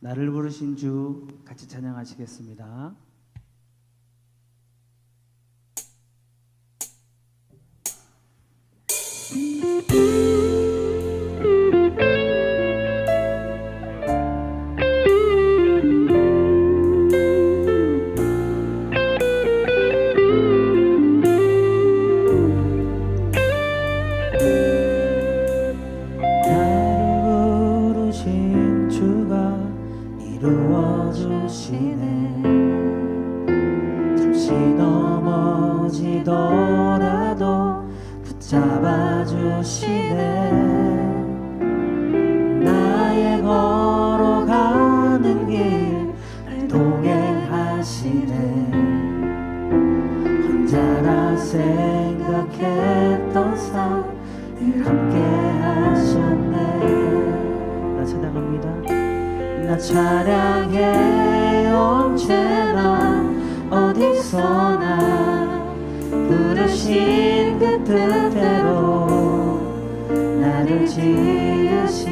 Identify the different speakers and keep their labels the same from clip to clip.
Speaker 1: 나를 부르신 주 같이 찬양하시겠습니다. 넘어지더라도 붙잡아 주시네. 나의 걸어가는 길 동행하시네. 혼자라 생각했던 삶늘 함께 하셨네. 나 찬양합니다. 나 찬양해 언제나 어디서나 부르신 그 뜻대로 나를 지으신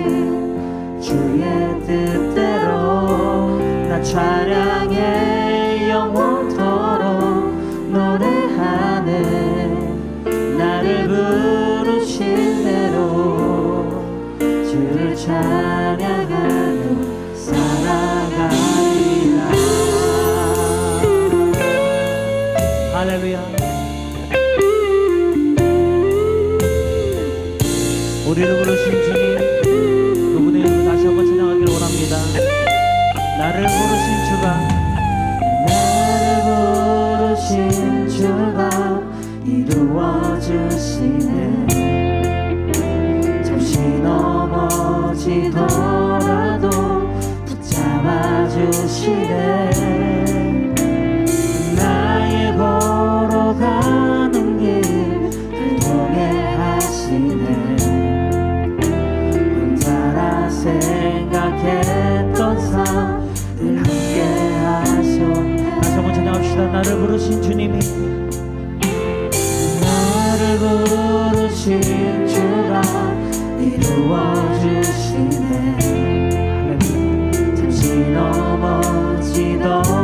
Speaker 1: 주의 뜻대로 나 찬양 우리를 부르신 주님 그분의 이름을 다시 한번 찬양하기를 원합니다. 나를 부르신 주가 나를 부르신 주가 이루어 주시네. 잠시 넘어지더라도 붙잡아 주시네 생각했던 삶을 함께 하셔 다시 한번 찬양합시다. 나를 부르신 주님이 나를 부르신 주가 이루어 주시네. 잠시 넘어지더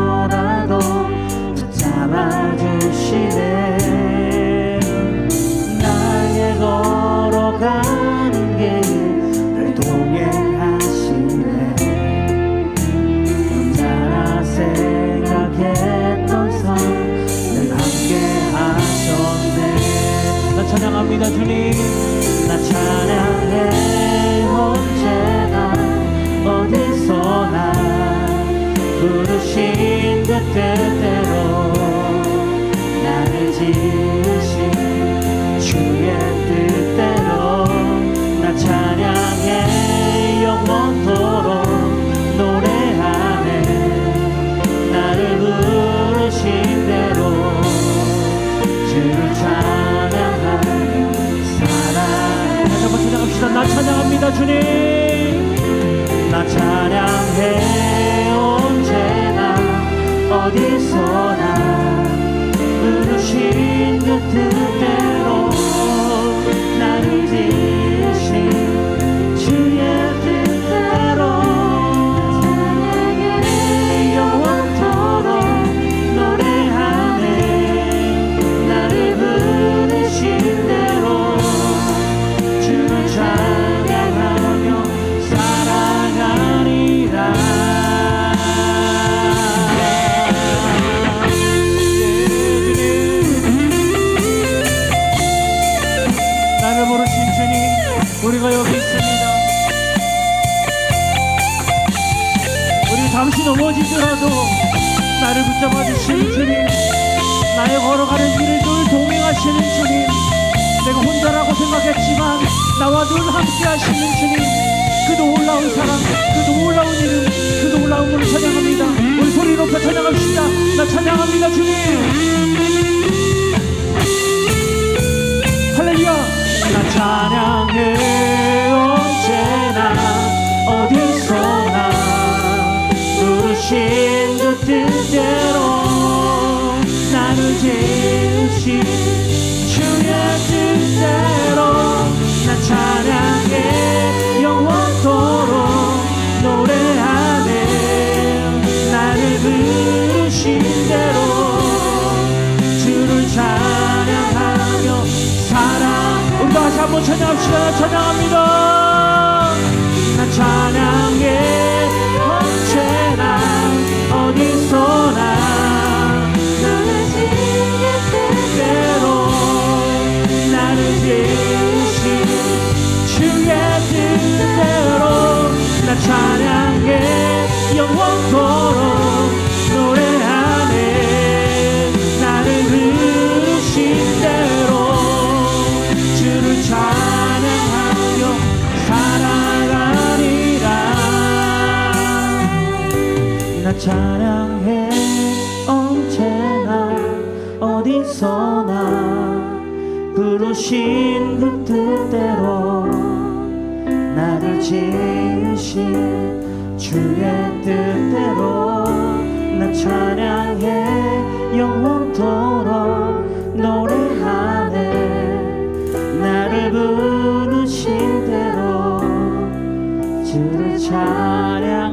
Speaker 1: 나 찬양합니다 주님. 나 찬양해 어디서나 부르신 그 뜻 잠시 넘어지더라도 나를 붙잡아 주시는 주님 나의 걸어가는 길을 늘 동행하시는 주님 내가 혼자라고 생각했지만 나와 늘 함께 하시는 주님 그 놀라운 사랑 그 놀라운 이름 그 놀라운 분을 찬양합니다. 우리 소리 높여 찬양합시다. 나 찬양합니다 주님. 할렐루야. 나 찬양해 찬양합시다. 찬양합니다 어디서 나 부르신 그 뜻대로 나를 지으신 주의 뜻대로 나 찬양해 영원토록 노래하네. 나를 부르신 대로 주를 찬양